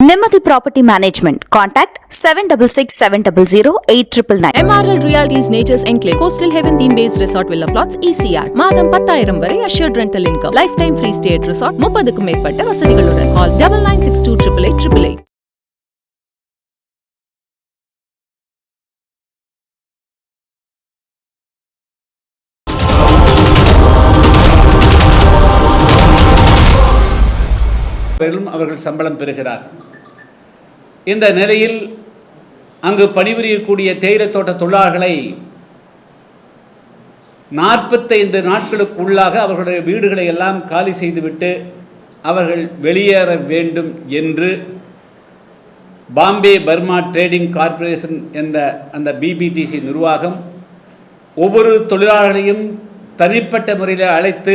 Nirmati Property Management. Contact 766 700 8999. MRL Realties Nature's Enclave Coastal Heaven Theme Based Resort Villa Plots ECR மாதம் பத்தாயிரம் வரை assured rental income life time free stay at resort முப்பதுக்கும் மேற்பட்ட வசதிகளுடன் call double nine six two triple eight triple eight அவர்கள் சம்பளம் பெறுகிறார் இந்த நிலையில் அங்கு பணிபுரியக்கூடிய தேயிலை தோட்ட தொழிலாளர்களை நாற்பத்தைந்து நாட்களுக்குள்ளாக அவர்களுடைய வீடுகளை எல்லாம் காலி செய்துவிட்டு அவர்கள் வெளியேற வேண்டும் என்று பாம்பே பர்மா ட்ரேடிங் கார்ப்பரேஷன் என்ற அந்த பிபிடிசி நிர்வாகம் ஒவ்வொரு தொழிலாளர்களையும் தனிப்பட்ட முறையில் அழைத்து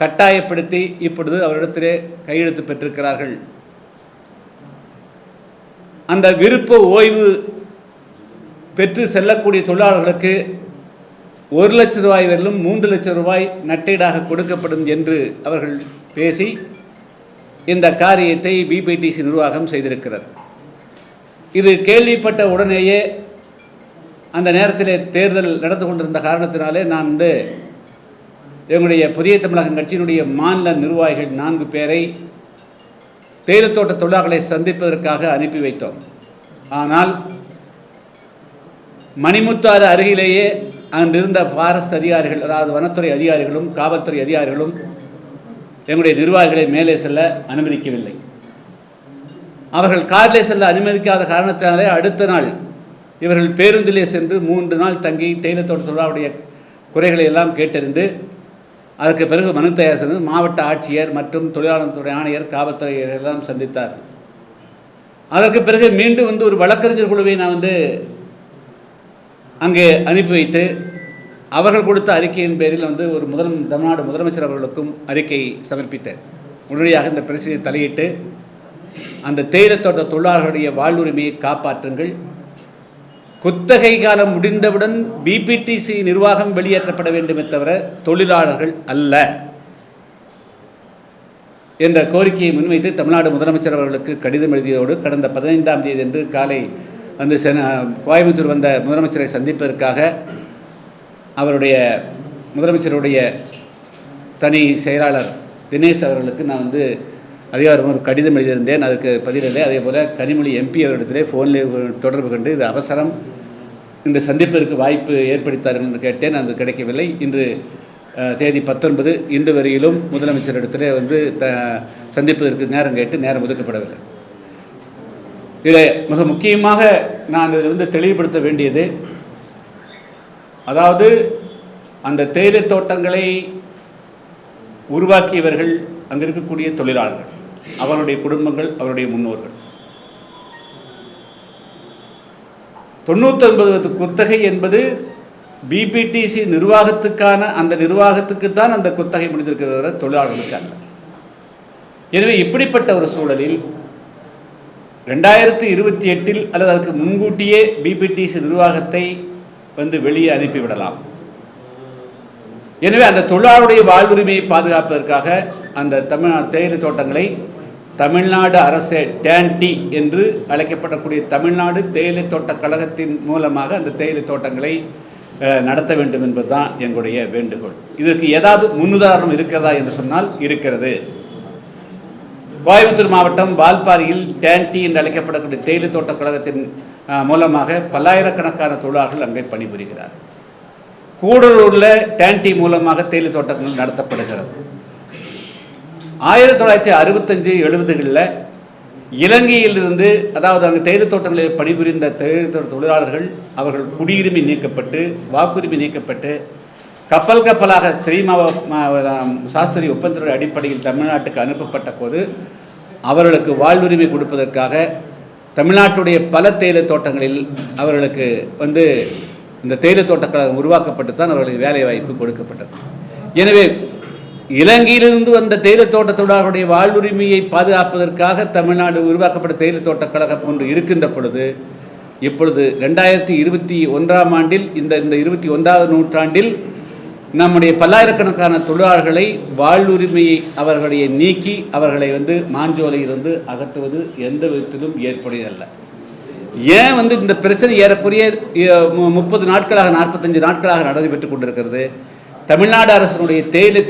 கட்டாயப்படுத்தி இப்பொழுது அவரிடத்திலே கையெழுத்து பெற்றிருக்கிறார்கள். அந்த விருப்ப ஓய்வு பெற்று செல்லக்கூடிய தொழிலாளர்களுக்கு ஒரு லட்சம் ரூபாய் வரையிலும் மூன்று லட்சம் ரூபாய் நட்டீடாக கொடுக்கப்படும் என்று அவர்கள் பேசி இந்த காரியத்தை பிபிடிசி நிர்வாகம் செய்திருக்கிறது. இது கேள்விப்பட்ட உடனேயே அந்த நேரத்திலே தேர்தல் நடந்து கொண்டிருந்த காரணத்தினாலே நான் வந்து எங்களுடைய புதிய தமிழகம் கட்சியினுடைய மாநில நிர்வாகிகள் நான்கு பேரை தேயிலத்தோட்ட தொழிலாளர்களை சந்திப்பதற்காக அனுப்பி வைத்தோம். ஆனால் மணிமுத்தாறு அருகிலேயே அங்கிருந்த ஃபாரஸ்ட் அதிகாரிகள் அதாவது வனத்துறை அதிகாரிகளும் காவல்துறை அதிகாரிகளும் எங்களுடைய நிர்வாகிகளை மேலே செல்ல அனுமதிக்கவில்லை. அவர்கள் காரிலே செல்ல அனுமதிக்காத காரணத்தினாலே அடுத்த நாள் இவர்கள் பேருந்திலே சென்று மூன்று நாள் தங்கி தேயிலத்தோட்ட தொழிலாளருடைய குறைகளை எல்லாம் கேட்டறிந்து அதற்கு பிறகு மனு தயார் செய்து மாவட்ட ஆட்சியர் மற்றும் தொழிலாளர் துறை ஆணையர் காவல்துறை எல்லாம் சந்தித்தார். அதற்கு பிறகு மீண்டும் வந்து ஒரு வழக்கறிஞர் குழுவை நான் வந்து அங்கே அனுப்பி வைத்து அவர்கள் கொடுத்த அறிக்கையின் பேரில் வந்து ஒரு முதல் தமிழ்நாடு முதலமைச்சர் அவர்களுக்கும் அறிக்கை சமர்ப்பித்தேன். உடனடியாக இந்த பிரச்சனையை தலையிட்டு அந்த தேயிலத்தோட்ட தொழிலாளர்களுடைய வாழ்வுரிமையை காப்பாற்றுங்கள். குத்தகை காலம் முடிந்தவுடன் பிபிடிசி நிர்வாகம் வெளியேற்றப்பட வேண்டுமே தவிர தொழிலாளர்கள் அல்ல என்ற கோரிக்கையை முன்வைத்து தமிழ்நாடு முதலமைச்சர் அவர்களுக்கு கடிதம் எழுதியதோடு கடந்த பதினைந்தாம் தேதி அன்று காலை வந்து சென கோயம்புத்தூர் வந்த முதலமைச்சரை சந்திப்பதற்காக அவருடைய முதலமைச்சருடைய தனி செயலாளர் தினேஷ் அவர்களுக்கு நான் வந்து அதிகாரம் ஒரு கடிதம் எழுதியிருந்தேன். அதுக்கு பதிலில்லை அதே போல் கனிமொழி எம்பி அவரிடத்திலே ஃபோனில் தொடர்பு கொண்டு இது அவசரம். இந்த சந்திப்பிற்கு வாய்ப்பு ஏற்படுத்தார்கள் என்று கேட்டேன். அது கிடைக்கவில்லை. இன்று தேதி பத்தொன்பது. இன்று வரையிலும் முதலமைச்சரிடத்திலே வந்து த சந்திப்பதற்கு நேரம் கேட்டு நேரம் ஒதுக்கப்படவில்லை. இதில் மிக முக்கியமாக நான் இதில் வந்து தெளிவுபடுத்த வேண்டியது அதாவது அந்த தேயிலை தோட்டங்களை உருவாக்கியவர்கள் அங்கே இருக்கக்கூடிய தொழிலாளர்கள். அவருடைய குடும்பங்கள் அவருடைய முன்னோர்கள். தொண்ணூத்தொன்பது குத்தகை என்பது பிபிடிசி நிர்வாகத்துக்கான அந்த நிர்வாகத்துக்கு தான் அந்த குத்தகை முடிந்திருக்கிறத தவிர தொழிலாளர்களுக்கு அல்ல. எனவே இப்படிப்பட்ட ஒரு சூழலில் ரெண்டாயிரத்தி இருபத்தி எட்டில் அல்லது அதுக்கு முன்கூட்டியே பிபிடிசி நிர்வாகத்தை வந்து வெளியே அனுப்பிவிடலாம். எனவே அந்த தொழிலாளருடைய வாழ்வுரிமையை பாதுகாப்பதற்காக அந்த தமிழ் தேயிலை தோட்டங்களை தமிழ்நாடு அரசு டேன்டி என்று அழைக்கப்படக்கூடிய தமிழ்நாடு தேயிலை தோட்ட கழகத்தின் மூலமாக அந்த தேயிலை தோட்டங்களை நடத்த வேண்டும் என்பதுதான் எங்களுடைய வேண்டுகோள். இதற்கு ஏதாவது முன்னுதாரணம் இருக்கிறதா என்று சொன்னால் இருக்கிறது. கோயம்புத்தூர் மாவட்டம் வால்பாறையில் டேன்டி என்று அழைக்கப்படக்கூடிய தேயிலை தோட்ட கழகத்தின் மூலமாக பல்லாயிரக்கணக்கான தொழிலாளர்கள் அங்கே பணிபுரிகிறார் கூடலூரில் டேன்டி மூலமாக தேயிலை தோட்டங்கள் நடத்தப்படுகிறது. ஆயிரத்தி தொள்ளாயிரத்தி அறுபத்தஞ்சு எழுபதுகளில் இலங்கையிலிருந்து அதாவது அங்கே தேயிலை தோட்டங்களில் பணிபுரிந்த தேயிலை தோட்ட தொழிலாளர்கள் அவர்கள் குடியுரிமை நீக்கப்பட்டு வாக்குரிமை நீக்கப்பட்டு கப்பல் கப்பலாக ஸ்ரீமாவ சாஸ்திரி ஒப்பந்தத்தின் அடிப்படையில் தமிழ்நாட்டுக்கு அனுப்பப்பட்ட போது அவர்களுக்கு வாழ்வுரிமை கொடுப்பதற்காக தமிழ்நாட்டுடைய பல தேயிலை தோட்டங்களில் அவர்களுக்கு வந்து இந்த தேயிலை தோட்டக்கழகம் உருவாக்கப்பட்டு தான் அவர்களுக்கு வேலை வாய்ப்பு கொடுக்கப்பட்டது. எனவே இலங்கையிலிருந்து வந்த தேயிலை தோட்ட வாழ்வுரிமையை பாதுகாப்பதற்காக தமிழ்நாடு உருவாக்கப்பட்ட தேயிலை தோட்டக் கழகம் ஒன்று இருக்கின்ற பொழுது இப்பொழுது ரெண்டாயிரத்தி இருபத்தி ஒன்றாம் ஆண்டில் இந்த இந்த இருபத்தி ஒன்றாவது நூற்றாண்டில் நம்முடைய பல்லாயிரக்கணக்கான தொழிலாளர்களை வாழ்வுரிமையை அவர்களுடைய நீக்கி அவர்களை வந்து மாஞ்சோலையிலிருந்து அகற்றுவது எந்த விதத்திலும் ஏற்புடையதல்ல. ஏன் வந்து இந்த பிரச்சனை ஏறக்குறைய முப்பது நாட்களாக நாற்பத்தஞ்சு நாட்களாக நடைபெற்று கொண்டிருக்கிறது? தமிழ்நாடு அரசினுடைய தேயிலை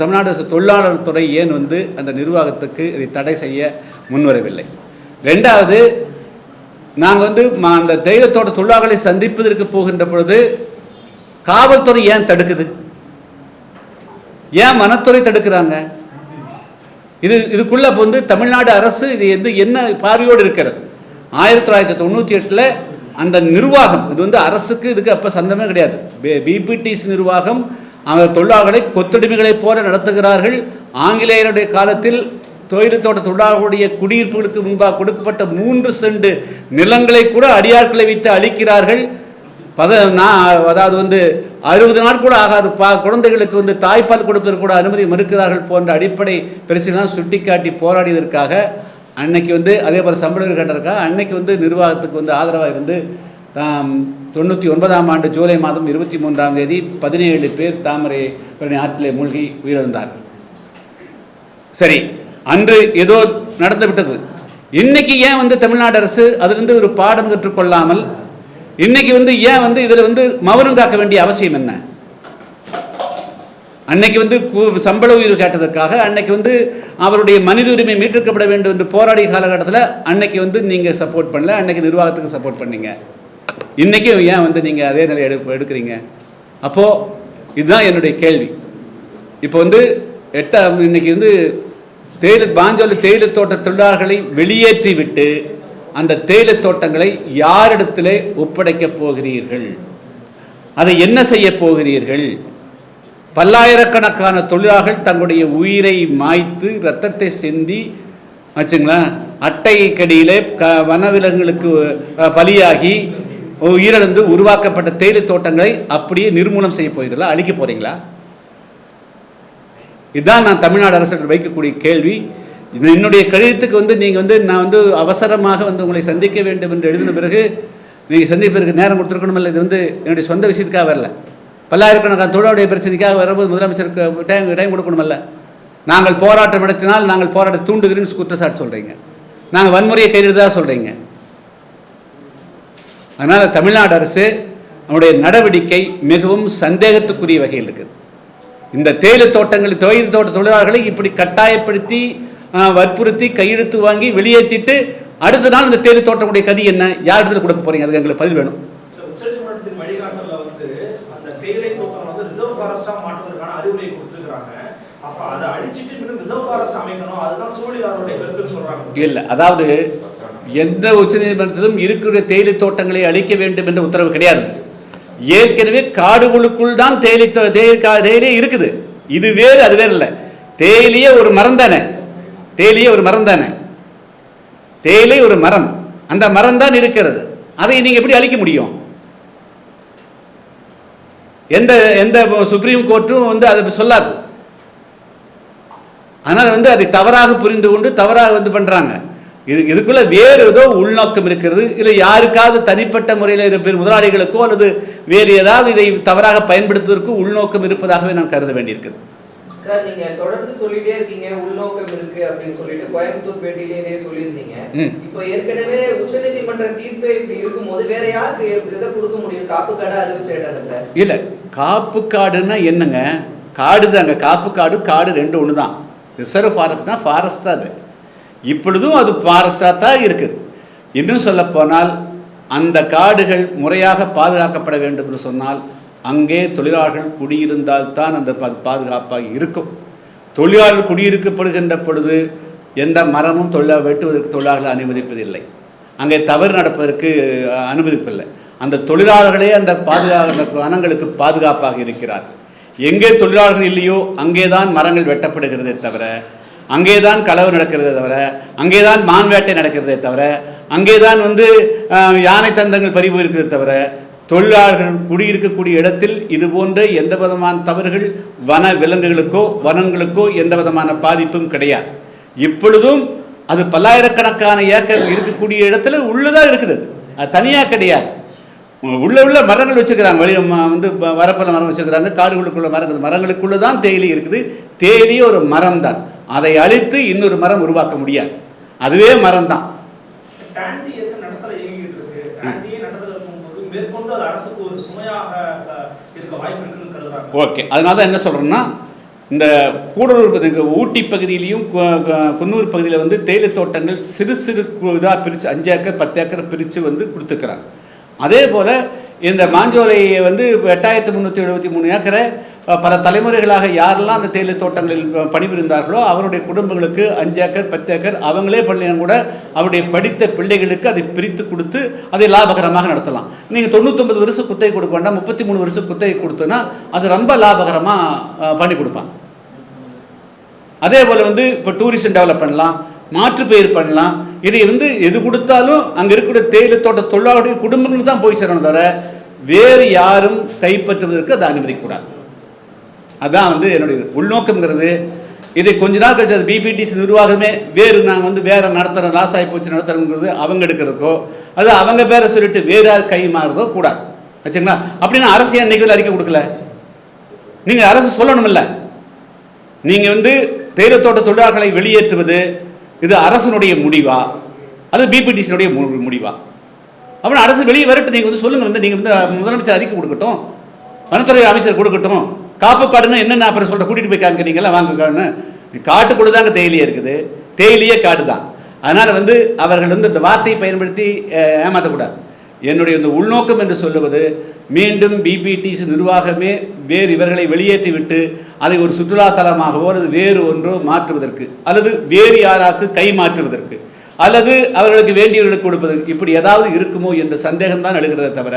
தமிழ்நாடு அரசு தொழிலாளர் துறை ஏன் வந்து அந்த நிர்வாகத்துக்கு இதை தடை செய்ய முன்வரவில்லை? ரெண்டாவது நாங்கள் வந்து அந்த தெய்வத்தோட தொழிலாளர்களை சந்திப்பதற்கு போகின்ற பொழுது காவல்துறை ஏன் தடுக்குது? ஏன் வனத்துறை தடுக்கிறாங்க? இது இதுக்குள்ள இப்போ வந்து தமிழ்நாடு அரசு இது எது என்ன பார்வையோடு இருக்கிறது? ஆயிரத்தி தொள்ளாயிரத்தி தொண்ணூற்றி எட்டில் அந்த நிர்வாகம் இது வந்து அரசுக்கு இதுக்கு அப்போ சந்தமே கிடையாது. பிபிடிசி நிர்வாகம் அந்த தொழிலாளர்களை கொத்தடிமைகளைப் போல நடத்துகிறார்கள். ஆங்கிலேயருடைய காலத்தில் தொழிற்தோட்ட தொழிலாளர்களுடைய குடியிருப்புகளுக்கு முன்பாக கொடுக்கப்பட்ட மூன்று செண்டு நிலங்களை கூட அடியாட்களை வைத்து அளிக்கிறார்கள் பத நான் அதாவது வந்து அறுபது நாள் கூட ஆகாது. பா குழந்தைகளுக்கு வந்து தாய்ப்பால் கொடுப்பதற்கு கூட அனுமதி மறுக்கிறார்கள் போன்ற அடிப்படை பிரச்சனைலாம் சுட்டிக்காட்டி போராடியதற்காக அன்னைக்கு வந்து அதே போல் சம்பளம் கட்டுறதுக்காக அன்னைக்கு வந்து நிர்வாகத்துக்கு வந்து ஆதரவாக இருந்து தொண்ணூற்றி ஒன்பதாம் ஆண்டு ஜூலை மாதம் இருபத்தி மூன்றாம் தேதி பதினேழு பேர் தாமரை ஆற்றிலே மூழ்கி உயிரிழந்தார்கள். சரி அன்று ஏதோ நடந்து விட்டது இன்னைக்கு ஏன் வந்து தமிழ்நாடு அரசு அதிலிருந்து ஒரு பாடம் கற்றுக்கொள்ளாமல் இன்னைக்கு வந்து ஏன் வந்து இதில் வந்து மௌனம் காக்க வேண்டிய அவசியம் என்ன? அன்னைக்கு வந்து கு- சம்பள உயர்வு கேட்டதற்காக அன்னைக்கு வந்து அவருடைய மனித உரிமை மீட்டெடுக்கப்பட வேண்டும் என்று போராடிய காலகட்டத்தில் அன்னைக்கு வந்து நீங்கள் சப்போர்ட் பண்ணல அன்னைக்கு நிர்வாகத்துக்கு சப்போர்ட் பண்ணீங்க. இன்றைக்கும் ஏன் வந்து நீங்கள் அதே நிலை எடு எடுக்கிறீங்க? அப்போது இதுதான் என்னுடைய கேள்வி. இப்போ வந்து எட்டாம் இன்னைக்கு வந்து தேயிலை பாஞ்சோலை தேயிலை தோட்ட தொழிலாளர்களை வெளியேற்றி விட்டு அந்த தேயிலை தோட்டங்களை யாரிடத்திலே ஒப்படைக்கப் போகிறீர்கள்? அதை என்ன செய்ய போகிறீர்கள்? பல்லாயிரக்கணக்கான தொழிலாளர்கள் தங்களுடைய உயிரை மாய்த்து ரத்தத்தை சிந்தி வச்சுங்களேன் அட்டை கடியிலே க வனவிலங்குகளுக்கு பலியாகி உயிரிழந்து உருவாக்கப்பட்ட தேயிலை தோட்டங்களை அப்படியே நிர்மூலம் செய்ய போகிறீர்களா? அழிக்க போறீங்களா? இதுதான் நான் தமிழ்நாடு அரசர்கள் வைக்கக்கூடிய கேள்வி. இது என்னுடைய கடிதத்துக்கு வந்து நீங்கள் வந்து நான் வந்து அவசரமாக வந்து உங்களை சந்திக்க வேண்டும் என்று எழுதின பிறகு நீங்கள் சந்திப்பதற்கு நேரம் கொடுத்துருக்கணுமில்ல இது வந்து என்னுடைய சொந்த விஷயத்துக்காக வரல. பல்லாயிரக்கணக்கான தொழிலுடைய பிரச்சனைக்காக வரும்போது முதலமைச்சருக்கு டைம் டைம் கொடுக்கணுமில்ல. நாங்கள் போராட்டம் நடத்தினால் நாங்கள் போராட்ட தூண்டுகிறேன்னு குற்றச்சாட்டு சொல்கிறீங்க நாங்கள் வன்முறையை கையெழுதாக சொல்கிறீங்க அதனால் தமிழ்நாடு அரசு அவருடைய நடவடிக்கை மிகவும் சந்தேகத்துக்குரிய வகையில் இருக்குது. இந்த தேயிலை தோட்டங்கள் தேயிலை தோட்ட தொழிலாளர்களை இப்படி கட்டாயப்படுத்தி வற்புறுத்தி கையெழுத்து வாங்கி வெளியேற்றிட்டு அடுத்த நாள் இந்த தேயிலை தோட்டமுடைய கதி என்ன? யார் இடத்துல கொடுக்க போறீங்க? அதுக்கு எங்களுக்கு பதில் வேணும். இல்லை அதாவது எந்த உச்சநீதிமன்றத்திலும் இருக்கிற தேயிலை தோட்டங்களை அழிக்க வேண்டும் என்ற உத்தரவு கிடையாது. ஏற்கனவே காடுகளுக்குள் தான் தேயிலை தேயிலை கா- தேயிலை இருக்குது. இது வேறு அது வேறு இல்லை தேயிலையே ஒரு மரம் தானே? தேயிலையே ஒரு மரம் தானே? தேயிலை ஒரு மரம். அந்த மரம் தான் இருக்கிறது. அதை நீங்க எப்படி அழிக்க முடியும்? எந்த எந்த சுப்ரீம் கோர்ட்டும் வந்து அதை சொல்லாது. ஆனால் வந்து அதை தவறாக புரிந்து கொண்டு தவறாக வந்து பண்றாங்க. இது இதுக்குள்ள வேறு ஏதோ உள்நோக்கம் இருக்கிறது. இல்லை யாருக்காவது தனிப்பட்ட முறையில் இருக்கிற முதலாளிகளுக்கோ அல்லது வேறு ஏதாவது இதை தவறாக பயன்படுத்துவதற்கு உள்நோக்கம் இருப்பதாகவே நான் கருத வேண்டியிருக்குது சார் நீங்க தொடர்ந்து சொல்லிட்டே இருக்கீங்க உள்நோக்கம் இருக்கு அப்படின்னு சொல்லிட்டு. கோயம்புத்தூர் பேட்டியிலே இதே சொல்லியிருந்தீங்க. இப்போ ஏற்கனவே உச்சநீதிமன்ற தீர்ப்பே இப்படி இருக்கும்போது வேற யாருக்கு இதை கொடுக்க முடியும்? காப்பு காடை அறிவிச்ச இடத்துல. இல்லை காப்பு காடுன்னா என்னங்க? காடு தாங்க காப்பு காடு காடு ரெண்டு ஒன்று தான் ரிசர்வ் ஃபாரஸ்ட்னா ஃபாரஸ்ட் தான் அது. இப்பொழுதும் அது ஃபாரஸ்டாக தான் இருக்குது. இன்னும் சொல்லப்போனால் அந்த காடுகள் முறையாக பாதுகாக்கப்பட வேண்டும் என்று சொன்னால் அங்கே தொழிலாளர்கள் குடியிருந்தால்தான் அந்த பாதுகாப்பாக இருக்கும். தொழிலாளர்கள் குடியிருக்கப்படுகின்ற பொழுது எந்த மரமும் தொழிலாளர் வெட்டுவதற்கு தொழிலாளர்கள் அனுமதிப்பதில்லை. அங்கே தவறு நடப்பதற்கு அனுமதிப்பில்லை அந்த தொழிலாளர்களே அந்த பாதுகாப்பு வனங்களுக்கு பாதுகாப்பாக இருக்கிறார்கள். எங்கே தொழிலாளர்கள் இல்லையோ அங்கே தான் மரங்கள் வெட்டப்படுகிறதே தவிர அங்கே தான் களவு நடக்கிறதே தவிர அங்கே மான் வேட்டை நடக்கிறதே தவிர அங்கே தான் வந்து யானை தந்தங்கள் பறிவு இருக்கிறதே தவிர தொழிலாளர்கள் குடியிருக்கக்கூடிய இடத்தில் இது போன்ற எந்த விதமான தவறுகள் வன விலங்குகளுக்கோ வனங்களுக்கோ எந்த விதமான பாதிப்பும் கிடையாது. இப்பொழுதும் அது பல்லாயிரக்கணக்கான ஏக்கர் இருக்கக்கூடிய இடத்துல உள்ளதாக இருக்குது. அது தனியாக கிடையாது. உள்ள உள்ள மரங்கள் வச்சுக்கிறாங்க. வெளியே வந்து ப- வரப்பில் மரம் வச்சுக்கிறாங்க. காடுகளுக்குள்ள மரங்கள் மரங்களுக்குள்ள தான் தேயிலை இருக்குது. தேயிலையே ஒரு மரம் தான் அதை அழித்து இன்னொரு மரம் உருவாக்க முடியாது. அதுவே மரம் தான் ஓகே. அதனால தான் என்ன சொல்கிறேன்னா இந்த கூடலூர் பகுதி, ஊட்டி பகுதியிலையும் குன்னூர் பகுதியில் வந்து தேயிலை தோட்டங்கள் சிறு சிறு இதாக பிரித்து அஞ்சு ஏக்கர் பத்து ஏக்கர் பிரித்து வந்து கொடுத்துக்கிறாங்க. அதே போல் இந்த மாஞ்சோலையை வந்து எட்டாயிரத்து முந்நூற்றி எழுபத்தி மூணு ஏக்கரை பல தலைமுறைகளாக யாரெல்லாம் அந்த தேயிலை தோட்டங்களில் ப- பணிபுரிந்தார்களோ அவருடைய குடும்பங்களுக்கு அஞ்சு ஏக்கர் பத்து ஏக்கர் அவங்களே பண்ணியும் கூட அவருடைய படித்த பிள்ளைகளுக்கு அதை பிரித்து கொடுத்து அதை லாபகரமாக நடத்தலாம். நீங்கள் தொண்ணூத்தொம்பது வருஷம் குத்தகை கொடுக்க வேண்டாம் முப்பத்தி மூணு வருஷம் குத்தகை கொடுத்தோன்னா அது ரொம்ப லாபகரமாக பண்ணி கொடுப்பாங்க. அதே போல் வந்து இப்போ டூரிசம் டெவலப் பண்ணலாம் மாற்றுப்பெயர் பண்ணலாம். இதை வந்து எது கொடுத்தாலும் அங்கே இருக்கக்கூடிய தேயிலை தோட்ட தொழிலாளருடைய குடும்பங்களுக்கு தான் போய் சேரணும் தவிர வேறு யாரும் கைப்பற்றுவதற்கு அதை அனுமதிக்கூடாது. அதுதான் வந்து என்னுடைய உள்நோக்கம்ங்கிறது. இதை கொஞ்ச நாள் கழிச்சு அது பிபிடிசி நிர்வாகமே வேறு நாங்கள் வந்து வேற நடத்துகிறோம் லாஸ் ஆகி போச்சு நடத்துறோங்கிறது அவங்க எடுக்கிறதுக்கோ அது அவங்க பேரை சொல்லிட்டு வேறு யார் கை மாறுறதோ கூடாது. வச்சுங்களா அப்படின்னா அரசு ஏன் நிகழ்வு அறிக்கை கொடுக்கல? நீங்கள் அரசு சொல்லணுமில்ல. நீங்கள் வந்து தேயிலை தோட்ட தொழிலாளர்களை வெளியேற்றுவது இது அரசனுடைய முடிவா? அது பிபிடிசியினுடைய முடிவா? அப்புறம் அரசு வெளியே வரட்டு நீங்கள் வந்து சொல்லுங்க வந்து நீங்கள் வந்து முதலமைச்சர் அறிக்கை கொடுக்கட்டும் வனத்துறை அமைச்சர் கொடுக்கட்டும் காப்பு காடுன்னு என்னென்ன அப்புறம் சொல்கிற கூட்டிகிட்டு போய் காமிக்கிறீங்களா வாங்க காடுன்னு. காட்டுக்குள்ள தாங்க தேயிலையே இருக்குது. தேயிலையே காடு தான். அதனால் வந்து அவர்கள் வந்து இந்த வார்த்தையை பயன்படுத்தி ஏமாற்றக்கூடாது என்னுடைய இந்த உள்நோக்கம் என்று சொல்லுவது மீண்டும் பிபிடிசி நிர்வாகமே வேறு இவர்களை வெளியேற்றி விட்டு அதை ஒரு சுற்றுலா தலமாகவோ அல்லது வேறு ஒன்றோ மாற்றுவதற்கு அல்லது வேறு யாராக்கு கை மாற்றுவதற்கு அல்லது அவர்களுக்கு வேண்டியவர்களுக்கு கொடுப்பது இப்படி ஏதாவது இருக்குமோ என்ற சந்தேகம்தான் எழுகிறத தவிர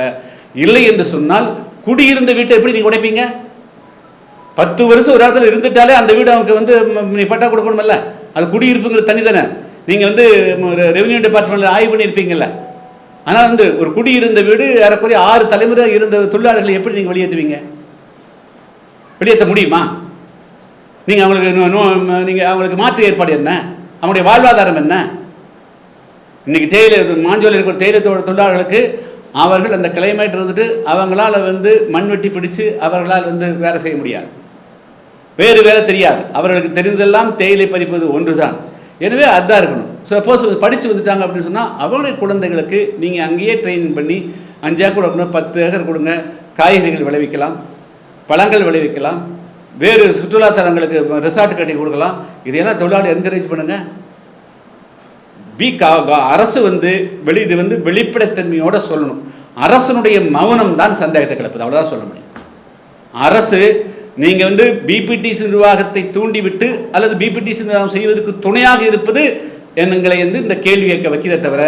இல்லை என்று சொன்னால் குடியிருந்த வீட்டை எப்படி நீங்கள் உடைப்பீங்க? பத்து வருஷம் ஒரு இடத்துல இருந்துட்டாலே அந்த வீடு அவனுக்கு வந்து நீ பட்டா கொடுக்கணுமில்ல. அது குடியிருப்புங்கிறது தனி தானே. நீங்கள் வந்து ஒரு ரெவன்யூ டிபார்ட்மெண்ட்டில் ஆய்வு பண்ணியிருப்பீங்கல்ல. ஆனால் வந்து ஒரு குடியிருந்த வீடு ஏறக்குறைய ஆறு தலைமுறை இருந்த தொழிலாளர்களை எப்படி நீங்கள் வெளியேற்றுவீங்க வெளியேற்ற முடியுமா? நீங்கள் அவங்களுக்கு நீங்கள் அவங்களுக்கு மாற்று ஏற்பாடு என்ன? அவங்களுடைய வாழ்வாதாரம் என்ன? இன்னைக்கு தேயிலை மாஞ்சோலில் இருக்கிற தேயிலை தொழிலாளர்களுக்கு அவர்கள் அந்த கிளைமேட் இருந்துட்டு அவங்களால வந்து மண்வெட்டி பிடிச்சு அவர்களால் வந்து வேலை செய்ய முடியாது. வேறு வேலை தெரியாது. அவர்களுக்கு தெரிந்தெல்லாம் தேயிலை பறிப்பது ஒன்று தான் எனவே அதுதான் இருக்கணும். சப்போஸ் படித்து வந்துட்டாங்க அப்படின்னு சொன்னால் அவங்களுடைய குழந்தைகளுக்கு நீங்கள் அங்கேயே ட்ரைனிங் பண்ணி அஞ்சு ஏக்கர் கொடுங்க பத்து ஏக்கர் கொடுங்க காய்கறிகள் விளைவிக்கலாம் பழங்கள் விளைவிக்கலாம் வேறு சுற்றுலாத்தலங்களுக்கு ரிசார்ட் கட்டி கொடுக்கலாம். இதையெல்லாம் தொழிலாளி என்கரேஜ் பண்ணுங்கள் பி கா- அரசு வந்து வெளி இது வந்து வெளிப்படைத்தன்மையோடு சொல்லணும். அரசனுடைய மௌனம் தான் சந்தேகத்தை கிளப்புது. அவ்வளோதான் சொல்ல முடியும். அரசு நீங்கள் வந்து பிபிடிசி நிர்வாகத்தை தூண்டிவிட்டு அல்லது பிபிடிசி நிர்வாகம் செய்வதற்கு துணையாக இருப்பது எங்களை வந்து இந்த கேள்வி கேட்க வைக்கிறத தவிர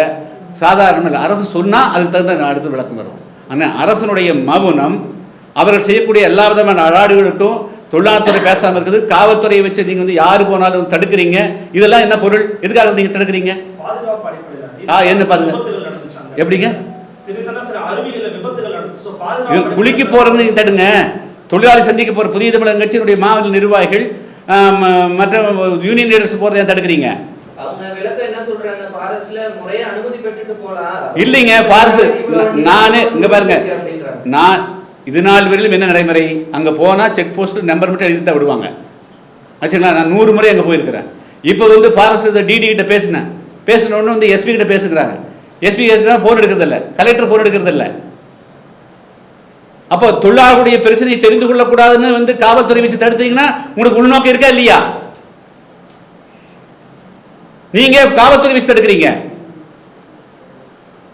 சாதாரணம் இல்லை. அரசு சொன்னால் அதுக்கு தகுந்த நான் அடுத்து விளக்கம் வரும் ஆனால் அரசனுடைய மௌனம் அவர்கள் செய்யக்கூடிய எல்லா விதமான அடாடுகளுக்கும் தொழிலாளத்துறை பேசாமல் இருக்குது காவல்துறையை வச்சு நீங்கள் வந்து யார் போனாலும் தடுக்கிறீங்க இதெல்லாம் என்ன பொருள்? எதுக்காக நீங்கள் தடுக்கிறீங்க? ஆ, என்ன பாருங்க? எப்படிங்க? குளிக்க அடிப்படையில- போறவங்க நீங்க தடுங்க. தொழிலாளி சந்திக்க போற புதிய தமிழக கட்சியினுடைய மாவட்ட நிர்வாகிகள் மற்ற யூனியன் லீடர்ஸ் ஏன் தடுக்கிறீங்க? இல்லைங்க இவ்வளவு நானே இங்க பாருங்க. நான் இது நாள் வரையிலும் என்ன நடைமுறை? அங்க போனா செக் போஸ்ட் நம்பர் மட்டும் எழுதி தான் விடுவாங்க. ஆச்சுங்களா நான் நூறு முறை அங்க போயிருக்கிறேன். இப்போ வந்து ஃபாரஸ்ட் டிடி கிட்ட பேசினேன். பேசின உடனே வந்து எஸ்பி கிட்ட பேசுகிறாங்க. எஸ்பி பேசுனா ஃபோன் எடுக்கிறதில்ல. கலெக்டர் ஃபோன் எடுக்கிறதில்ல. அப்போ தொழிலாளர்களுடைய பிரச்சனையை தெரிந்து கொள்ளக்கூடாதுன்னு வந்து காவல்துறை வச்சு தடுத்தீங்கன்னா உங்களுக்கு உள்நோக்கம் இருக்கா இல்லையா? நீங்க காவல்துறை வச்சு தடுக்கிறீங்க.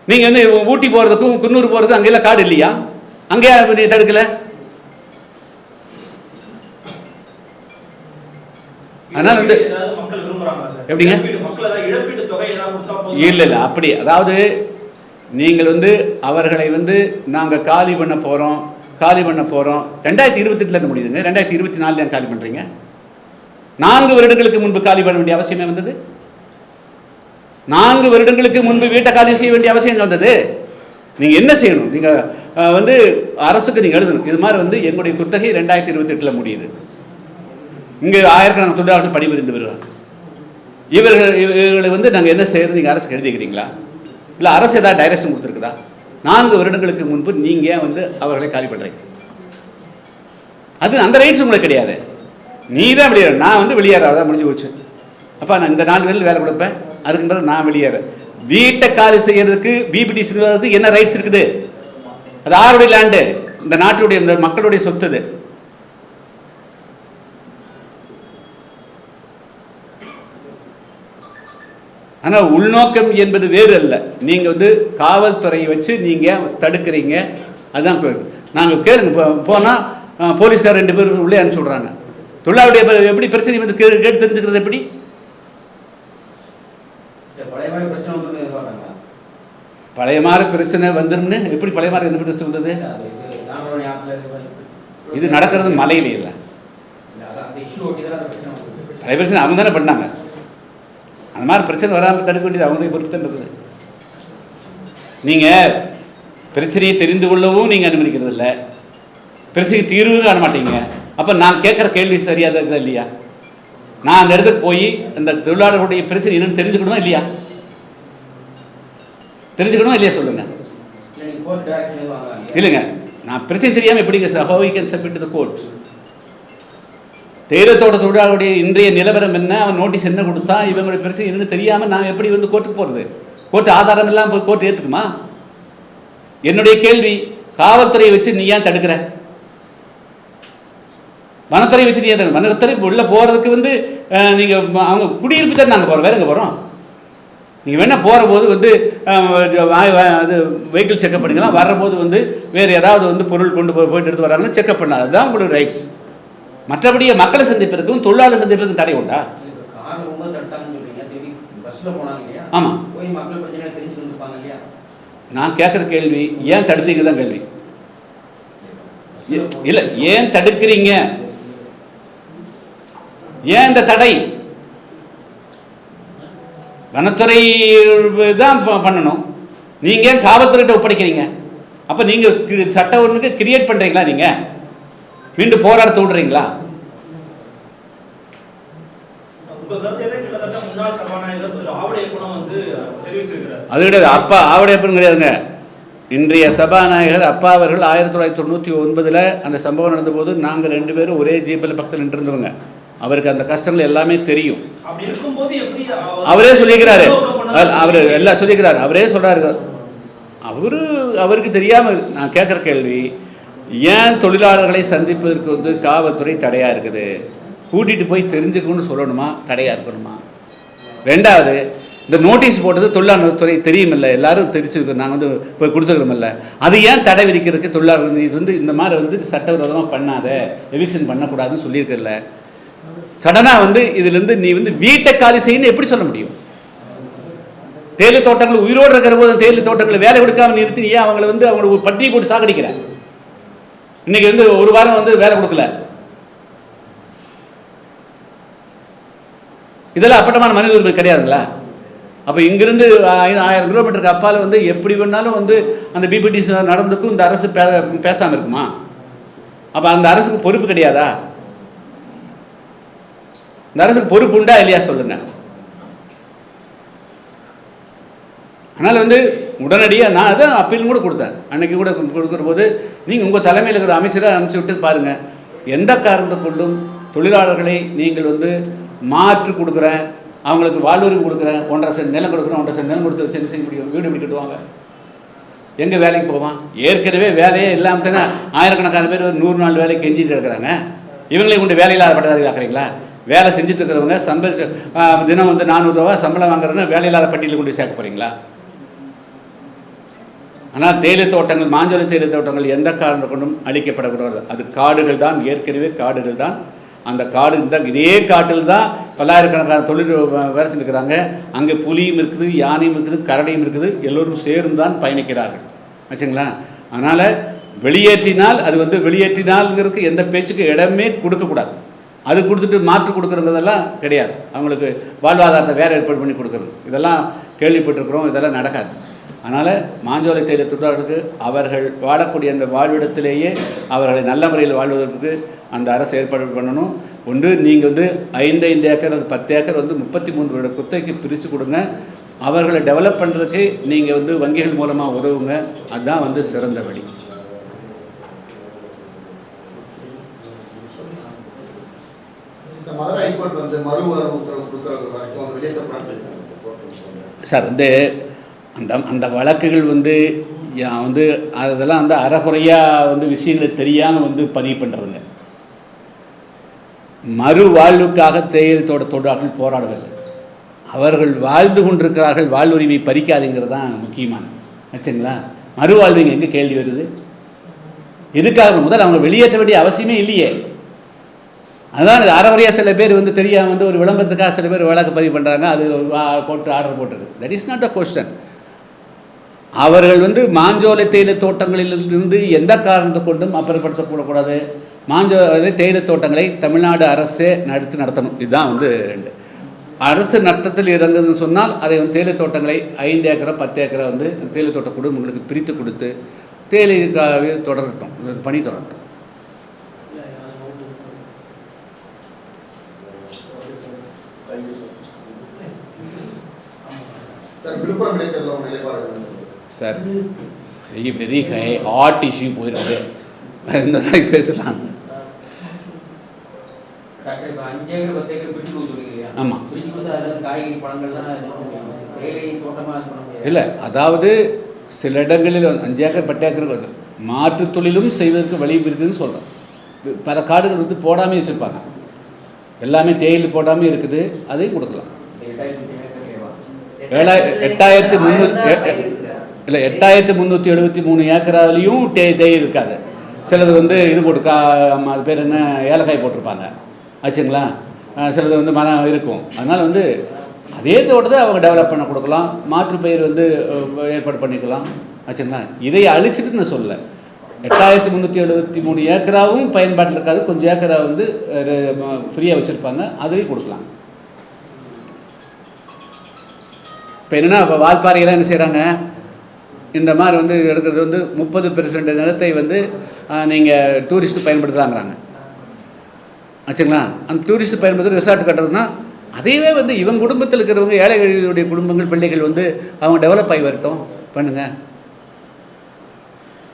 நீங்க வந்து ஊட்டி போறதுக்கும் குன்னூர் போறதுக்கும் அங்கெல்லாம் காடு இல்லையா? அங்கே நீ தடுக்கல? அதனால வந்து? எப்படிங்க? இல்லை இல்லை அப்படி அதாவது நீங்கள் வந்து அவர்களை வந்து நாங்கள் காலி பண்ண போகிறோம் காலி பண்ண போகிறோம் ரெண்டாயிரத்தி இருபத்தெட்டில் முடியுதுங்க. ரெண்டாயிரத்தி இருபத்தி நாலில் ஏன் காலி பண்ணுறீங்க நான்கு வருடங்களுக்கு முன்பு காலி பண்ண வேண்டிய அவசியமே வந்தது? நான்கு வருடங்களுக்கு முன்பு வீட்டை காலி செய்ய வேண்டிய அவசியம் வந்தது? நீங்கள் என்ன செய்யணும்? நீங்கள் வந்து அரசுக்கு நீங்கள் எழுதணும். இது மாதிரி வந்து எங்களுடைய குத்தகை ரெண்டாயிரத்தி இருபத்தெட்டில் முடியுது. இங்கே ஆயிரக்கணக்கான தொழிலாளர்கள் பணிபுரிந்து வருவாங்க இவர்கள் இவர்களை வந்து நாங்கள் என்ன செய்யறது? நீங்கள் அரசுக்கு எழுதிக்கிறீங்களா இல்லை அரசு ஏதாவது டைரக்ஷன் கொடுத்துருக்குதா? நான்கு வருடங்களுக்கு முன்பு நீங்கள் ஏன் வந்து அவர்களை காலி பண்ணுறீங்க அது அந்த ரைட்ஸ் உங்களுக்கு கிடையாது. நீ தான் வெளியேற. நான் வந்து வெளியேற. தான் முடிஞ்சு போச்சு. அப்பா நான் இந்த நாலு பேரில் வேலை கொடுப்பேன். அதுக்கு பிறகு நான் வெளியேறேன் வீட்டை காலி செய்யறதுக்கு பிபிடி செய்வதற்கு என்ன ரைட்ஸ் இருக்குது? அது ஆருடைய லேண்டு இந்த நாட்டுடைய இந்த மக்களுடைய சொத்து ஆனால் உள்நோக்கம் என்பது வேறு அல்ல நீங்கள் வந்து காவல்துறையை வச்சு நீங்கள் தடுக்கிறீங்க. அதுதான் நாங்கள் கேளுங்க. இப்போ போனால் போலீஸ்கார் ரெண்டு பேர் உள்ளே அனுப்பிச்சி விட்றாங்க. தொழிலாளருடைய ப- எப்படி பிரச்சனை வந்து கேட்டு தெரிஞ்சுக்கிறது எப்படி? பழைய மாதிரி பிரச்சனை வந்து எதிர்பார்க்குறாங்க பழைய மாதிரி பிரச்சனை வந்துரும்னு எப்படி பழைய மாதிரி வந்தது? அது இது நடக்கிறது மலையில இல்லை. பழைய பிரச்சனை அவங்க தானே பண்ணாங்க. அந்த மாதிரி பிரச்சனை வராமல் தடுக்க வேண்டியது அவங்க பொறுத்து தான் இருக்குது. நீங்கள் பிரச்சனையை தெரிந்து கொள்ளவும் நீங்கள் அனுமதிக்கிறது இல்லை. பிரச்சனைக்கு தீர்வு காண மாட்டீங்க. அப்போ நான் கேட்குற கேள்வி சரியாக இருக்குதா இல்லையா? நான் அந்த இடத்துக்கு போய் அந்த தொழிலாளர்களுடைய பிரச்சனை என்னன்னு தெரிஞ்சுக்கணுமா இல்லையா? தெரிஞ்சுக்கணுமா இல்லையா சொல்லுங்கள் இல்லைங்க. நான் பிரச்சனை தெரியாமல் எப்படிங்க sir? How we can submit to court தேயிலத்தோட்ட தொழிலாளருடைய இன்றைய நிலவரம் என்ன? அவன் நோட்டீஸ் என்ன கொடுத்தா? இவங்களுடைய பிரச்சனை என்னன்னு தெரியாமல் நான் எப்படி வந்து கோர்ட்டுக்கு போகிறது கோர்ட்டு ஆதாரம் இல்லாமல் போய் கோர்ட் ஏற்றுக்குமா என்னுடைய கேள்வி காவல்துறையை வச்சு நீ ஏன் தடுக்கிற? வனத்துறை வச்சு நீ ஏன் தடுக்கிற? வனத்துறை உள்ளே போகிறதுக்கு வந்து நீங்கள் அவங்க குடியிருப்பு தான் நாங்கள் போகிறோம் வேற எங்கே போகிறோம் நீங்கள் வேணால் போகிற போது வந்து அது வெஹிக்கிள் செக்அப் பண்ணிக்கலாம். வர்றபோது வந்து வேறு ஏதாவது வந்து பொருள் கொண்டு போய் போயிட்டு எடுத்து வராங்கன்னு செக்அப் பண்ணாது அதுதான் உங்களுடைய ரைட்ஸ் மற்றபடி மக்களை சந்திப்பிற்கும் தொழிலாளர் சந்திப்பிற்கும் தடை உண்டா? ஆமாம் நான் கேட்குற கேள்வி ஏன் தடுத்தீங்க தான் கேள்வி. இல்லை ஏன் தடுக்கிறீங்க? ஏன் இந்த தடை? வனத்துறை தான் ப- பண்ணணும். நீங்க ஏன் காவல்துறையிட்ட ஒப்படைக்கிறீங்க? அப்ப நீங்க சட்ட ஒன்றுக்கு கிரியேட் பண்றீங்களா நீங்க? மீண்டும் போராட தூண்டுறீங்களா உங்க கருத்து என்ன கிட்டத்தட்ட முன்னாள் சபாநாயகர் திரு ஆவடை குணம் வந்து தெரிவிச்சிருக்கிறார். அது கிடையாது. அப்பா ஆவடையப்பன் கிடையாதுங்க. இன்றைய சபாநாயகர் அப்பா அவர்கள் ஆயிரத்தி தொள்ளாயிரத்தி தொண்ணூற்றி ஒன்பதில் அந்த சம்பவம் நடந்தபோது நாங்கள் ரெண்டு பேரும் ஒரே ஜீப்பில் பக்கத்தில் நின்றுருந்தவங்க அவருக்கு அந்த கஷ்டங்கள் எல்லாமே தெரியும். அவர் சொல்லிக்கிறாரு? அவர் எல்லாம் சொல்லிக்கிறாரு. அவரே சொல்றாரு. அவரு அவருக்கு தெரியாம நான் கேட்குற கேள்வி ஏன் தொழிலாளர்களை சந்திப்பதற்கு வந்து காவல்துறை தடையா இருக்குது? கூட்டிகிட்டு போய் தெரிஞ்சுக்கணும்னு சொல்லணுமா? தடையாக இருக்கணுமா? ரெண்டாவது இந்த நோட்டீஸ் போட்டது தொழிலாளர் துறை தெரியுமில்ல எல்லாரும் தெரிஞ்சுருக்கு நாங்கள் வந்து போய் கொடுத்துக்கிறோமில்ல. அது ஏன் தடை விதிக்கிறதுக்கு தொழிலாளர் வந்து இது வந்து இந்த மாதிரி வந்து சட்டவிரோதமாக பண்ணாத எவிக்ஷன் பண்ணக்கூடாதுன்னு சொல்லியிருக்கல சடனாக வந்து இதுலேருந்து நீ வந்து வீட்டை காலி செய்யணும்னு எப்படி சொல்ல முடியும்? தேயிலை தோட்டங்கள் உயிரோடு இருக்கிற போது தேயிலை தோட்டங்களை வேலை கொடுக்காம நிறுத்தி ஏன் அவங்கள வந்து அவங்கள ஒரு பட்டியை போட்டு சாகடிக்கிறேன் இன்னைக்கு வந்து ஒரு வாரம் வந்து வேலை கொடுக்கல. இதெல்லாம் அப்பட்டமான மனித உரிமை கிடையாதுங்களா? அப்போ இங்கிருந்து ஆயிரம் ஆயிரம் கிலோமீட்டருக்கு அப்பால் வந்து எப்படி வேணாலும் வந்து அந்த பிபிடி நடந்துக்கும் இந்த அரசு பே பேசாமல் இருக்குமா? அப்போ அந்த அரசுக்கு பொறுப்பு கிடையாதா? இந்த அரசுக்கு பொறுப்பு உண்டா இல்லையா சொல்லுங்க. அதனால் வந்து உடனடியாக நான் அதான் அப்பீல் கூட கொடுத்தேன். அன்னைக்கு கூட கொடுக்குற போது நீங்கள் உங்கள் தலைமையில் இருக்கிற அமைச்சராக அனுப்பிச்சு விட்டு பாருங்கள் எந்த காரணத்தை கொண்டும் தொழிலாளர்களை நீங்கள் வந்து மாற்று கொடுக்குறேன் அவங்களுக்கு வாழ்வுரிமை கொடுக்குறேன் ஒன்றரை சென்ட் நிலம் கொடுக்குறேன் ஒன்றரை சென்ட் நிலம் கொடுத்து வச்சு என்ன செய்ய முடியும் வீடு எப்படி கட்டுவாங்க. எங்கே வேலைக்கு போவான்? ஏற்கனவே வேலையே இல்லாமல் தானே ஆயிரக்கணக்கான பேர் ஒரு நூறு நாள் வேலைக்கு கெஞ்சிட்டு இருக்கிறாங்க. இவங்களையும் கொண்டு வேலையில்லாத பட்டதாரி ஆக்குறீங்களா? வேலை செஞ்சுட்டு இருக்கிறவங்க சம்பள தினம் வந்து நானூறுரூவா சம்பளம் வாங்குறவங்க வேலையில்லாத பட்டியலில் கொண்டு சேர்க்க போகிறீங்களா ஆனால் தேயிலை தோட்டங்கள் மாஞ்சோலை தேயிலை தோட்டங்கள் எந்த காரணம் கொண்டும் அழிக்கப்படக்கூடாது. அது காடுகள் தான் ஏற்கனவே காடுகள் தான். அந்த காடு இந்த இதே காட்டில் தான் பல்லாயிரக்கணக்கான தொழில் வேலை செஞ்சுருக்கிறாங்க. அங்கே புலியும் இருக்குது யானையும் இருக்குது கரடையும் இருக்குது. எல்லோரும் சேர்ந்து தான் பயணிக்கிறார்கள். ஆச்சுங்களா? அதனால் வெளியேற்றினால் அது வந்து வெளியேற்றினால்ங்கிறதுக்கு எந்த பேச்சுக்கு இடமே கொடுக்கக்கூடாது. அது கொடுத்துட்டு மாற்று கொடுக்குறதெல்லாம் கிடையாது. அவங்களுக்கு வாழ்வாதாரத்தை வேறு ஏற்பாடு பண்ணி கொடுக்குறது. இதெல்லாம் கேள்விப்பட்டிருக்கிறோம். இதெல்லாம் நடக்காது. அதனால் மாஞ்சோலை தேயிலை தொழிலாளர்களுக்கு அவர்கள் வாழக்கூடிய அந்த வாழ்விடத்திலேயே அவர்களை நல்ல முறையில் வாழ்வதற்கு அந்த அரசு ஏற்பாடு பண்ணணும். ஒன்று நீங்கள் வந்து ஐந்து ஐந்து ஏக்கர் அல்லது பத்து ஏக்கர் வந்து முப்பத்தி மூன்று வருட குத்தகைக்கு பிரித்து கொடுங்க. அவர்களை டெவலப் பண்ணுறதுக்கு நீங்கள் வந்து வங்கிகள் மூலமாக உதவுங்க. அதுதான் வந்து சிறந்த வழி. சார், வந்து அந்த அந்த வழக்குகள் வந்து வந்து அதெல்லாம் வந்து அறகுறையாக வந்து விஷயங்களை தெரியாமல் வந்து பதிவு பண்ணுறதுங்க மறு வாழ்வுக்காக தேயிலை தோட்ட தொழிலாளர்கள் போராடவில்லை. அவர்கள் வாழ்ந்து கொண்டிருக்கிறார்கள் வாழ்வுரிமை பறிக்காதுங்கிறது தான் முக்கியமான ஆச்சுங்களா மறுவாழ்வு இங்கே எங்கே கேள்வி வருது? எதுக்காக? முதல் அவங்க வெளியேற்ற வேண்டிய அவசியமே இல்லையே. அதான் இது அறவரையாக சில பேர் வந்து தெரியாமல் வந்து ஒரு விளம்பரத்துக்காக சில பேர் வழக்கு பதிவு பண்ணுறாங்க அது வா- போட்டு ஆர்டர் போட்டுருக்கு that is not a question அவர்கள் வந்து மாஞ்சோலை தேயிலை தோட்டங்களிலிருந்து எந்த காரணத்தை கொண்டும் அப்புறப்படுத்தக்கூடக்கூடாது. மாஞ்சோலை தேயிலை தோட்டங்களை தமிழ்நாடு அரசே நடத்தி நடத்தணும். இதுதான் வந்து ரெண்டு. அரசு நட்டத்தில் இறங்குதுன்னு சொன்னால் அதை வந்து தேயிலை தோட்டங்களை ஐந்து ஏக்கரை பத்து ஏக்கரை வந்து தேயிலை தோட்ட குடும்பங்களுக்கு பிரித்து கொடுத்து தேயிலைக்காகவே தொடரட்டும். பணி தொடரட்டும். விழுப்புரம் இடைத்தேர்தல் நிலைப்பாடு. Sir. Very very high hot issue போயிருக்கு. இந்த நாளைக்கு பேசலாம். டாக்டர் இப்போ அஞ்சு ஏக்கர் பத்து ஏக்கர் பிரிச்சு கொடுத்துருக்கீங்க இல்லையா ஆமா. பிரிச்சு கொடுத்தா அதில் இருந்து காய்கறி பழங்கள் தான் இது பண்ண முடியும்? தேயிலை தோட்டமாக இது பண்ண முடியாது. இல்லை அதாவது சில இடங்களில் அஞ்சு ஏக்கர் பத்து ஏக்கர் மாற்றுத் தொழிலும் செய்வதற்கு வழி இருக்குதுன்னு சொல்கிறோம் பல காடுகள் வந்து போடாமே வச்சுருப்பாங்க. எல்லாமே தேயிலை போடாமல் இருக்குது. அதையும் கொடுக்கலாம். இந்த எட்டாயிரத்தி முந்நூற்றி இல்லை எட்டாயிரத்தி முந்நூற்றி எழுபத்தி மூணு ஏக்கராலையும் தே தேய் இருக்காது. சிலது வந்து இது போட்டு கா அது பேர் என்ன? ஏலக்காய் போட்டிருப்பாங்க. ஆச்சுங்களா? சிலது வந்து மரம் இருக்கும். அதனால் வந்து அதே தோட்டத்தை அவங்க டெவலப் பண்ண கொடுக்கலாம். மாற்றுப் பயிர் வந்து ஏற்பாடு பண்ணிக்கலாம். ஆச்சுங்களா? இதை அழிச்சிட்டு நான் சொல்லலை. எட்டாயிரத்தி முந்நூற்றி எழுபத்தி மூணு ஏக்கராவும் பயன்பாட்டில் இருக்காது. கொஞ்சம் ஏக்கரா வந்து ஃப்ரீயாக வச்சுருப்பாங்க. அதையும் கொடுக்கலாம். இப்போ என்னென்னா இப்போ வால்பாறையெல்லாம் என்ன செய்கிறாங்க இந்த மாதிரி வந்து எடுக்கிறது வந்து முப்பது பெர்சன்ட் நிலத்தை வந்து நீங்கள் டூரிஸ்ட்டு பயன்படுத்தலாங்கிறாங்க. ஆச்சுங்களா? அந்த டூரிஸ்ட் பயன்படுத்தி ரிசார்ட் கட்டுறதுன்னா அதையவே வந்து இவங்க குடும்பத்தில் இருக்கிறவங்க ஏழைகளுடைய குடும்பங்கள் பிள்ளைகள் வந்து அவங்க டெவலப் ஆகி வரட்டும். பண்ணுங்க.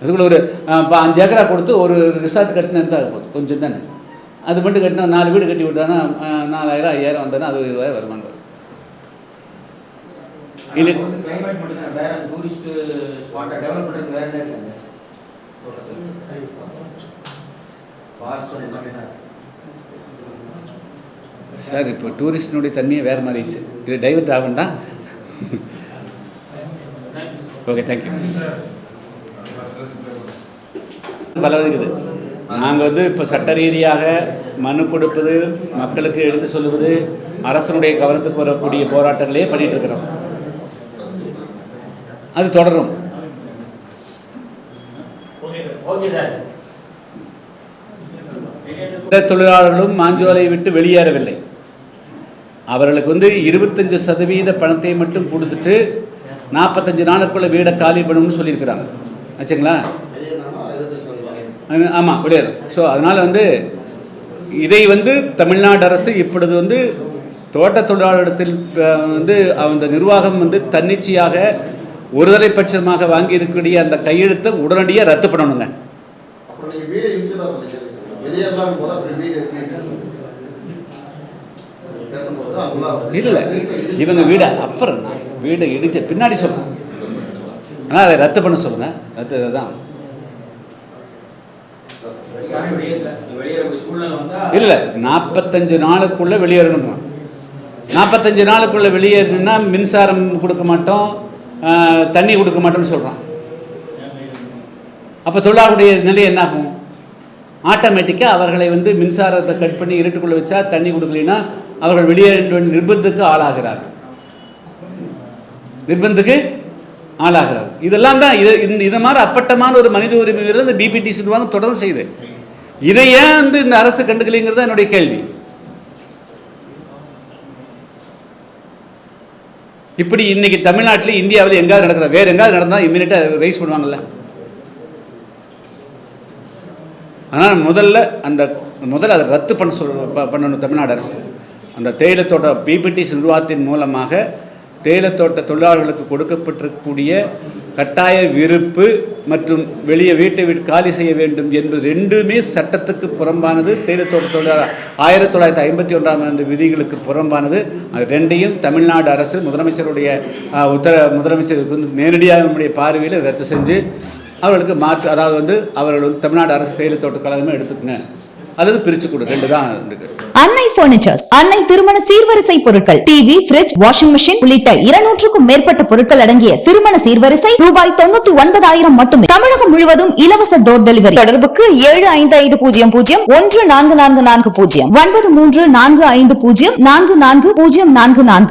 அதுக்குள்ள ஒரு இப்போ அஞ்சு ஏக்கரா கொடுத்து ஒரு ரிசார்ட் கட்டினா தான் போகுது கொஞ்சம் தானே. அது மட்டும் கட்டினா நாலு வீடு கட்டி விட்டானா நாலாயிரம் ஐயாயிரம் வந்தானா அது ஒரு இருபதாயிரம் வருமானம். இல்லை. இல்லை வந்து கிளைமேட் மட்டும் தான் வேற டூரிஸ்ட் ஸ்பாட்டை டெவலப் பண்ணுறது வேற என்ன இருக்காங்க பார்க்ஸ் மட்டும்தான் சார் இப்போ டூரிஸ்டினுடைய தன்மையே வேறு மாதிரி. இது டைவர்ட் ஆகும்டா? ஓகே தேங்க்யூ பல இருக்குது நாங்கள் வந்து இப்போ சட்ட ரீதியாக மனு கொடுப்பது மக்களுக்கு எடுத்து சொல்லுவது அரசனுடைய கவனத்துக்கு வரக்கூடிய போராட்டங்களே பண்ணிட்டு இருக்கிறோம். அது தொடரும். தொழிலாளர்களும் மாஞ்சோலை விட்டு வெளியேறவில்லை. அவர்களுக்கு வந்து இருபத்தஞ்சு சதவீத பணத்தை மட்டும் கொடுத்துட்டு நாற்பத்தஞ்சு நாளுக்குள்ள வீடை காலி பண்ணணும்னு சொல்லியிருக்கிறாங்க. ஆச்சுங்களா? ஆமாம் வெளியேறும். ஸோ அதனால் வந்து இதை வந்து தமிழ்நாடு அரசு இப்பொழுது வந்து தோட்ட தொழிலாளரிடத்தில் அஹ், வந்து அந்த நிர்வாகம் வந்து தன்னிச்சையாக ஒருதலை பட்சமாக வாங்கி இருக்கக்கூடிய அந்த கையெழுத்தை உடனடியாக ரத்து பண்ணணுங்க. இல்லை இவங்க வீடு அப்புறம் வீடு இடிச்ச பின்னாடி சொல்லுங்க ஆனால் அதை ரத்து பண்ண சொல்லுங்க. ரத்து தான் யாரும் வெளியேறல வெளியேறக்கூடிய சூழ்நிலை வந்தா இல்லை நாற்பத்தஞ்சு நாளுக்குள்ளே வெளியேறணுங்க. நாற்பத்தஞ்சு நாளுக்குள்ளே வெளியேறணும்னா மின்சாரம் கொடுக்க மாட்டோம். தண்ணி கொடுக்க மாட்டோம்னு சொல்கிறான் அப்போ தொழிலாளருடைய நிலை என்னாகும்? ஆட்டோமேட்டிக்காக அவர்களை வந்து மின்சாரத்தை கட் பண்ணி இருட்டுக்குள்ளே வச்சா தண்ணி கொடுக்கலைன்னா அவர்கள் வெளியேற நிர்பந்தத்துக்கு ஆளாகிறார்கள். நிர்பந்தத்துக்கு ஆளாகிறார் இதெல்லாம் தான் இது இந்த இது மாதிரி அப்பட்டமான ஒரு மனித உரிமை இந்த பிபிடி சொல்லுவாங்க தொடர்ந்து செய்யுது. இதை ஏன் வந்து இந்த அரசு கண்டுக்கலைங்கிறது தான் என்னுடைய கேள்வி. இப்படி இன்னைக்கு தமிழ்நாட்டில் இந்தியாவில் எங்காவது நடக்கிற வேற எங்காவது நடந்தால் இம்மீடியட்டாக ரைஸ் பண்ணுவாங்கல்ல. ஆனால் முதல்ல அந்த முதல்ல அதை ரத்து பண்ண சொல் ப- பண்ணணும் தமிழ்நாடு அரசு. அந்த தேயிலை தோட்ட பிபிடிஸ் நிர்வாகத்தின் மூலமாக தேயிலத்தோட்ட தொழிலாளர்களுக்கு கொடுக்கப்பட்டிருக்கக்கூடிய கட்டாய விருப்பு மற்றும் வெளியே வீட்டை விட்டு காலி செய்ய வேண்டும் என்பது ரெண்டுமே சட்டத்துக்கு புறம்பானது. தேயிலத்தோட்ட தொழிலாளர் ஆயிரத்தி தொள்ளாயிரத்தி ஐம்பத்தி ஒன்றாம் ஆண்டு விதிகளுக்கு புறம்பானது. அது ரெண்டையும் தமிழ்நாடு அரசு முதலமைச்சருடைய உத்தர முதலமைச்சருக்கு வந்து நேரடியாக நம்முடைய பார்வையில் ரத்து செஞ்சு அவர்களுக்கு மாற்று அதாவது வந்து அவர்கள் வந்து தமிழ்நாடு அரசு தேயிலத்தோட்ட கழகமே எடுத்துக்கங்க. அல்லது பிரிச்சு கொடு. ரெண்டு தான் இருக்கு. அன்னை பர்னிச்சர்ஸ் அன்னை திருமண சீர்வரிசை பொருட்கள் டிவி பிரிட்ஜ் வாஷிங் மெஷின் உள்ளிட்ட இருநூற்றுக்கும் மேற்பட்ட பொருட்கள் அடங்கிய திருமண சீர்வரிசை ரூபாய் தொண்ணூத்தி ஒன்பதாயிரம் மட்டுமே. தமிழகம் முழுவதும் இலவச டோர் டெலிவரி தொடர்புக்கு ஏழு ஐந்து ஐந்து பூஜ்ஜியம் பூஜ்ஜியம் ஒன்று நான்கு நான்கு நான்கு பூஜ்ஜியம். ஒன்பது மூன்று நான்கு ஐந்து பூஜ்ஜியம் நான்கு நான்கு பூஜ்ஜியம் நான்கு நான்கு.